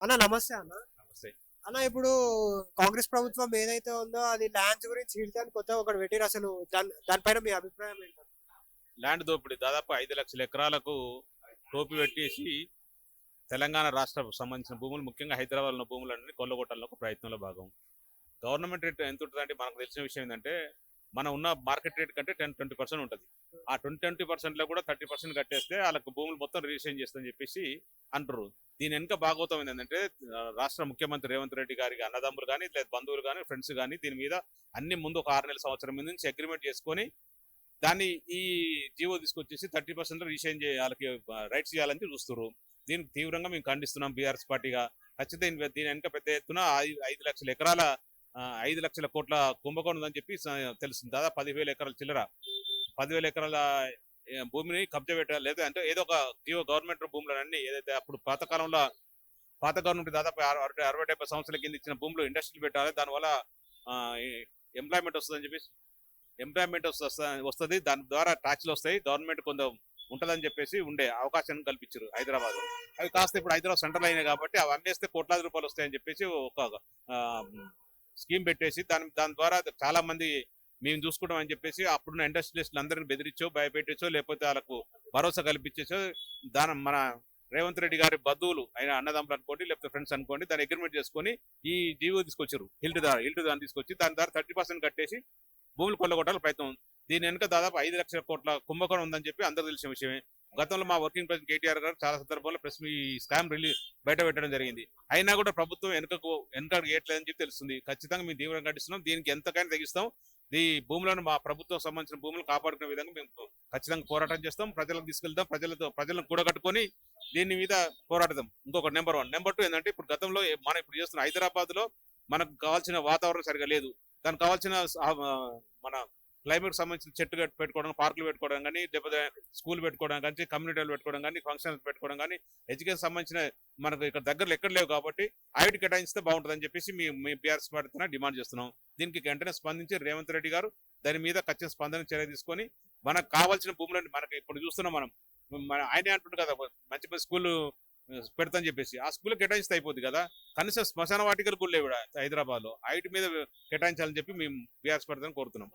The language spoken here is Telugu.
అన్న నమస్తే అన్న. నమస్తే. అన్న ఇప్పుడు కాంగ్రెస్ ప్రభుత్వం ఏదైతే ఉందో అది ల్యాండ్స్ గురించి ఇడితే కొత్త ఒకటి పెట్టారు అసలు. దాని దానిపైన మీ అభిప్రాయం ఏంటి? ల్యాండ్ దోపిడీ దాదాపు ఐదు లక్షల ఎకరాలకు టోపీ పెట్టేసి తెలంగాణ రాష్ట్ర సంబంధించిన భూములు ముఖ్యంగా హైదరాబాద్ ఉన్న భూములన్నీ కొల్లగొట్టాలని ఒక ప్రయత్నంలో భాగం. గవర్నమెంట్ రేట్ ఎంత ఉంటుందంటే మనకు తెలిసిన విషయం ఏంటంటే మనం ఉన్న మార్కెట్ రేట్ కంటే టెన్ ట్వంటీ పర్సెంట్ ఉంటుంది. ఆ ట్వంటీ ట్వంటీ పర్సెంట్లో కూడా థర్టీ పర్సెంట్ కట్టేస్తే వాళ్ళకు భూములు మొత్తం రిజిస్ట్రేషన్ చేస్తాం చెప్పేసి అంటారు దీని వెనుక భాగవతం ఏంటంటే రాష్ట్ర ముఖ్యమంత్రి రేవంత్ రెడ్డి గారికి అన్నదమ్ములు కానీ లేదా బంధువులు కానీ ఫ్రెండ్స్ కానీ దీని మీద అన్ని ముందు ఒక ఆరు నెలల సంవత్సరం మీద నుంచి అగ్రిమెంట్ చేసుకొని దాన్ని ఈ జీవో తీసుకొచ్చేసి థర్టీ పర్సెంట్ రిజిస్ట్రేషన్ వాళ్ళకి రైట్స్ చేయాలని చూస్తున్నారు దీనికి తీవ్రంగా మేము ఖండిస్తున్నాం బీఆర్ఎస్ పార్టీగా. ఖచ్చితంగా దీని- వెనుక పెద్ద ఎత్తున ఐదు లక్షల ఎకరాల ఐదు లక్షల కోట్ల కుంభకోణం అని చెప్పి తెలుస్తుంది. దాదాపు పదివేల ఎకరాల చిల్లర. పదివేల ఎకరాల భూమిని కబ్జా పెట్టాలి లేదా. అంటే ఏదో ఒక జీవో గవర్నమెంట్ భూములన్నీ ఏదైతే అప్పుడు పాతకాలంలో పాత గవర్నమెంట్ దాదాపు అరవై అరవై- డెబ్బై సంవత్సరాల కింద ఇచ్చిన భూములు ఇండస్ట్రీలు పెట్టాలి. దానివల్ల ఎంప్లాయ్మెంట్ వస్తుందని చెప్పేసి ఎంప్లాయ్మెంట్ వస్తుంది. దాని ద్వారా ట్యాక్స్లు వస్తాయి. గవర్నమెంట్ కొంత ఉంటదని చెప్పేసి ఉండే అవకాశం కల్పించారు హైదరాబాద్. అవి కాస్త ఇప్పుడు హైదరాబాద్ సెంట్రల్ అయినాయి కాబట్టి అవి అమ్మేస్తే కోట్లాది రూపాయలు వస్తాయని చెప్పేసి ఒక స్కీమ్ పెట్టేసి దాని దాని ద్వారా చాలా మంది మేము చూసుకుంటాం అని చెప్పేసి అప్పుడున్న ఇండస్ట్రియలిస్టులు అందరిని బెదిరించో భయపెట్టేచో లేకపోతే వాళ్ళకు భరోసా కల్పించేసో దాని మన రేవంత్ రెడ్డి గారి బంధువులు ఆయన అన్నదమ్ములు అనుకోండి లేకపోతే ఫ్రెండ్స్ అనుకోండి దాన్ని అగ్రిమెంట్ చేసుకొని ఈ జీవో తీసుకొచ్చారు హిల్ట్ ద్వారా హిల్ట్ దాన్ని తీసుకొచ్చి దాని ద్వారా థర్టీ పర్సెంట్ కట్టేసి భూములు కొల్లగొట్టాలి ప్రయత్నం ఉంది. దీని వెనుక దాదాపు ఐదు లక్షల కోట్ల కుంభకోణం ఉందని చెప్పి అందరూ తెలిసిన విషయమే గతంలో మా వర్కింగ్ ప్రెసిడెంట్ కేటీఆర్ గారు చాలా సందర్భాల్లో ప్రెస్ ఈ స్కామ్ రిలీజ్ బయట పెట్టడం జరిగింది. అయినా కూడా ప్రభుత్వం వెనుకకు వెనుక వేయట్లేదని చెప్పి తెలుస్తుంది. ఖచ్చితంగా మేము తీవ్రంగా ఖండిస్తున్నాం. దీనికి ఎంతకైనా తగ్గిస్తాం ఈ భూములను మా ప్రభుత్వం సంబంధించిన భూములను కాపాడుకునే విధంగా మేము ఖచ్చితంగా పోరాటం చేస్తాం. ప్రజలకు తీసుకెళ్తాం. ప్రజలతో ప్రజలను కూడగట్టుకొని దీని మీద పోరాడదాం ఇంకొక నెంబర్ వన్. నెంబర్ టూ ఏంటంటే ఇప్పుడు గతంలో మనం ఇప్పుడు చేస్తున్న హైదరాబాద్లో మనకు కావాల్సిన వాతావరణం సరిగా లేదు. దానికి కావాల్సిన మన క్లైమేట్ సంబంధించిన చెట్టు పెట్టుకోవడం పార్కులు పెట్టుకోవడం కానీ లేకపోతే స్కూల్ పెట్టుకోవడం కానీ కమ్యూనిటీలు పెట్టుకోవడం కానీ ఫంక్షన్స్ పెట్టుకోవడం కానీ ఎడ్యుకేషన్ సంబంధించిన మనకు ఇక్కడ దగ్గరలో ఎక్కడ లేవు కాబట్టి ఐటీ కేటాయిస్తే బాగుంటుందని చెప్పేసి మీ మీ బీఆర్ఎస్ పార్టీ డిమాండ్ చేస్తున్నాం. దీనికి వెంటనే స్పందించి రేవంత్ రెడ్డి గారు దాని మీద ఖచ్చితంగా స్పందన చర్య తీసుకొని మనకు కావాల్సిన భూములను మనకి ఇప్పుడు చూస్తున్నాం మనం. మన ఆయనే అంటుండు కదా మంచి మంచి స్కూల్ పెడతాని చెప్పేసి. ఆ స్కూల్ కేటాయిస్తే అయిపోద్ది కదా. కనీసం శ్మశాన వాటికలు కూడా లేవు హైదరాబాద్లో ఐటీ మీద కేటాయించాలని చెప్పి మేము బీఆర్ఎస్ పెడతాని కోరుతున్నాం.